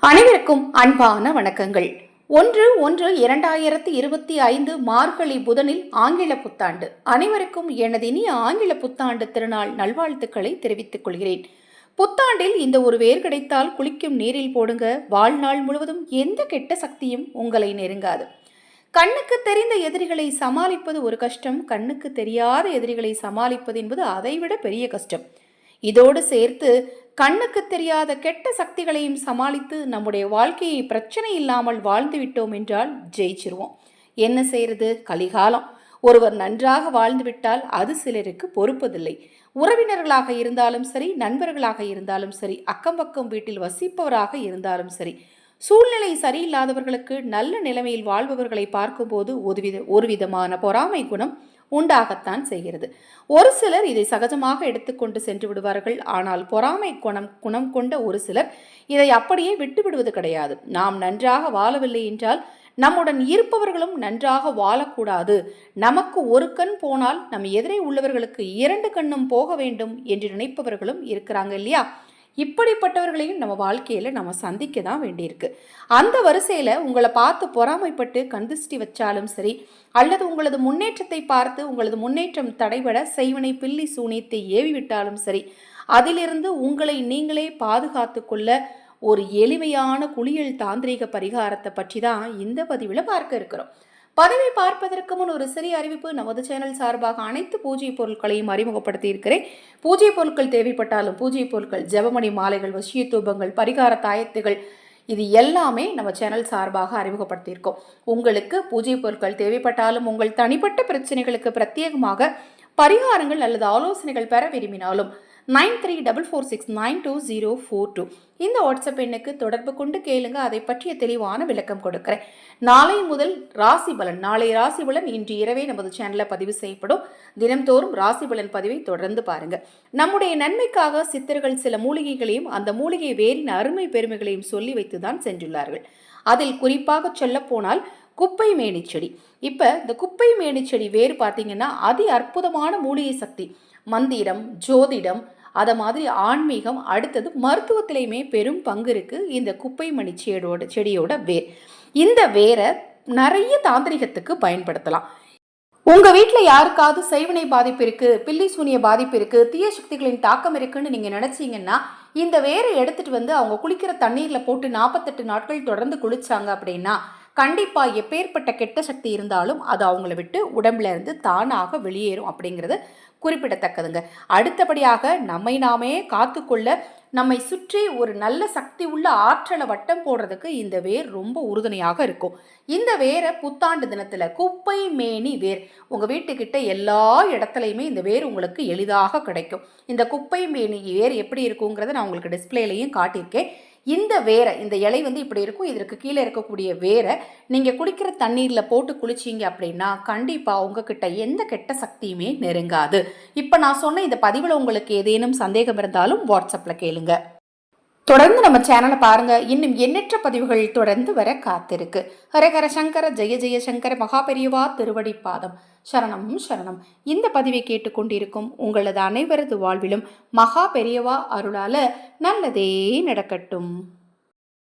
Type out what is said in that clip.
அனைவருக்கும் அன்பான வணக்கங்கள். ஒன்று ஒன்று இரண்டாயிரத்தி இருபத்தி ஐந்து மார்கழி புதனில் ஆங்கில புத்தாண்டு. அனைவருக்கும் எனது இனிய ஆங்கில புத்தாண்டு திருநாள் நல்வாழ்த்துக்களை தெரிவித்துக் கொள்கிறேன். புத்தாண்டில் இந்த ஒரு வேர் கிடைத்தால் குளிக்கும் நீரில் போடுங்க. வாழ்நாள் முழுவதும் எந்த கெட்ட சக்தியும் உங்களை நெருங்காது. கண்ணுக்கு தெரிந்த எதிரிகளை சமாளிப்பது ஒரு கஷ்டம். கண்ணுக்கு தெரியாத எதிரிகளை சமாளிப்பது என்பது அதைவிட பெரிய கஷ்டம். இதோடு சேர்த்து கண்ணுக்கு தெரியாத கெட்ட சக்திகளையும் சமாளித்து நம்முடைய வாழ்க்கையை பிரச்சனை இல்லாமல் வாழ்ந்து விட்டோம் என்றால் ஜெயிச்சிருவோம். என்ன செய்யறது கலிகாலம். ஒருவர் நன்றாக வாழ்ந்துவிட்டால் அது சிலருக்கு பொறுப்பதில்லை. உறவினர்களாக இருந்தாலும் சரி நண்பர்களாக இருந்தாலும் சரி அக்கம் பக்கம் வீட்டில் வசிப்பவராக இருந்தாலும் சரி சூழ்நிலை சரியில்லாதவர்களுக்கு நல்ல நிலைமையில் வாழ்பவர்களை பார்க்கும்போது ஒருவித ஒரு விதமான பொறாமை குணம் உண்டாகத்தான் செய்கிறது. ஒரு சிலர் இதை சகஜமாக எடுத்துக்கொண்டு சென்று விடுவார்கள். ஆனால் பொறாமை குணம் குணம் கொண்ட ஒரு சிலர் இதை அப்படியே விட்டுவிடுவது கிடையாது. நாம் நன்றாக வாழவில்லை என்றால் நம்முடன் இருப்பவர்களும் நன்றாக வாழக்கூடாது. நமக்கு ஒரு கண் போனால் நம் எதிரே உள்ளவர்களுக்கு இரண்டு கண்ணும் போக வேண்டும் என்று நினைப்பவர்களும் இருக்கிறாங்க இல்லையா? இப்படிப்பட்டவர்களையும் நம்ம வாழ்க்கையில் நம்ம சந்திக்க தான் வேண்டியிருக்கு. அந்த வரிசையில் உங்களை பார்த்து பொறாமைப்பட்டு கந்துஷ்டி வச்சாலும் சரி அல்லது உங்களது முன்னேற்றத்தை பார்த்து உங்களது முன்னேற்றம் தடைபட செய்வனை பில்லி சூனியத்தை ஏவி விட்டாலும் சரி அதிலிருந்து உங்களை நீங்களே பாதுகாத்து கொள்ள ஒரு எளிமையான குளியல் தாந்திரீக பரிகாரத்தை பற்றி தான் இந்த பதிவில் பார்க்க இருக்கிறோம். பதிவை பார்ப்பதற்கு முன் ஒரு சிறிய அறிவிப்பு. நமது சேனல் சார்பாக அனைத்து பூஜை பொருட்களையும் அறிமுகப்படுத்தி இருக்கிறேன் பூஜை பொருட்கள் தேவைப்பட்டாலும் பூஜை பொருட்கள் ஜெபமணி மாலைகள் வசிய தூபங்கள் பரிகார தாயத்துகள் இது எல்லாமே நம்ம சேனல் சார்பாக அறிமுகப்படுத்தியிருக்கோம். உங்களுக்கு பூஜை பொருட்கள் தேவைப்பட்டாலும் உங்கள் தனிப்பட்ட பிரச்சனைகளுக்கு பிரத்யேகமாக பரிகாரங்கள் அல்லது ஆலோசனைகள் பெற விரும்பினாலும் nine three double four six nine two zero four two. இந்த வாட்ஸ்அப் எண்ணுக்கு தொடர்பு கொண்டு கேளுங்க அதை பற்றிய தெளிவான விளக்கம் கொடுக்குறேன். நாளை முதல் ராசி பலன் நாளை ராசி பலன் இன்று இரவே நமது சேனலில் பதிவு செய்யப்படும். தினம்தோறும் ராசி பலன் பதிவை தொடர்ந்து பாருங்க. நம்முடைய நன்மைக்காக சித்தர்கள் சில மூலிகைகளையும் அந்த மூலிகை வேரின் அருமை பெருமைகளையும் சொல்லி வைத்து தான் சென்றுள்ளார்கள். அதில் குறிப்பாக சொல்ல போனால் குப்பை மேனிச்செடி இப்போ இந்த குப்பை மேனிச்செடி வேறு பார்த்தீங்கன்னா அதி அற்புதமான மூலிகை சக்தி. மந்திரம் ஜோதிடம் அதை மாதிரி ஆன்மீகம் அடுத்தது மருத்துவத்திலையுமே பெரும் பங்கு இருக்குது இந்த குப்பை மணி செடியோட செடியோட வேர். இந்த வேரை நிறைய தாந்திரிகத்துக்கு பயன்படுத்தலாம். உங்கள் வீட்டில் யாருக்காவது செய்வினை பாதிப்பு இருக்குது பில்லி சூனிய பாதிப்பு இருக்குது தீய சக்திகளின் தாக்கம் இருக்குன்னு நீங்கள் நினச்சிங்கன்னா இந்த வேரை எடுத்துகிட்டு வந்து அவங்க குளிக்கிற தண்ணீரில் போட்டு நாற்பத்தெட்டு நாட்கள் தொடர்ந்து குளிச்சாங்க அப்படின்னா கண்டிப்பாக எப்பேற்பட்ட கெட்ட சக்தி இருந்தாலும் அது அவங்கள விட்டு உடம்புல இருந்து தானாக வெளியேறும் அப்படிங்கிறது குறிப்பிடத்தக்கதுங்க. அடுத்தபடியாக நம்மை நாமே காத்துக்கொள்ள நம்மை சுற்றி ஒரு நல்ல சக்தி உள்ள ஆற்றலை வட்டம் போடுறதுக்கு இந்த வேர் ரொம்ப உறுதுணையாக இருக்கும். இந்த வேரை புத்தாண்டு தினத்தில் குப்பை மேனி வேர் உங்கள் வீட்டுக்கிட்ட எல்லா இடத்துலையுமே இந்த வேர் உங்களுக்கு எளிதாக கிடைக்கும். இந்த குப்பை மேனி வேர் எப்படி இருக்குங்கிறத நான் உங்களுக்கு டிஸ்பிளேலையும் காட்டியிருக்கேன். இந்த வேரை இந்த இலை வந்து இப்படி இருக்கும் இதற்கு கீழே இருக்கக்கூடிய வேரை நீங்கள் குளிக்கிற தண்ணீரில் போட்டு குளிச்சிங்க அப்படின்னா கண்டிப்பாக உங்ககிட்ட எந்த கெட்ட சக்தியுமே நெருங்காது. இப்போ நான் சொன்ன இந்த பதிவில் உங்களுக்கு ஏதேனும் சந்தேகம் இருந்தாலும் வாட்ஸ்அப்பில் கேளுங்கள் தொடர்ந்து நம்ம சேனலை பாருங்க. இன்னும் எண்ணற்ற பதிவுகள் தொடர்ந்து வர காத்திருக்கு. ஹரஹர சங்கர ஜெய ஜெய சங்கர மகாபெரியவா திருவடி பாதம். சரணம் சரணம். இந்த பதிவை கேட்டுக்கொண்டிருக்கும் உங்களது அனைவரது வாழ்விலும் மகா பெரியவா அருளால நல்லதே நடக்கட்டும்.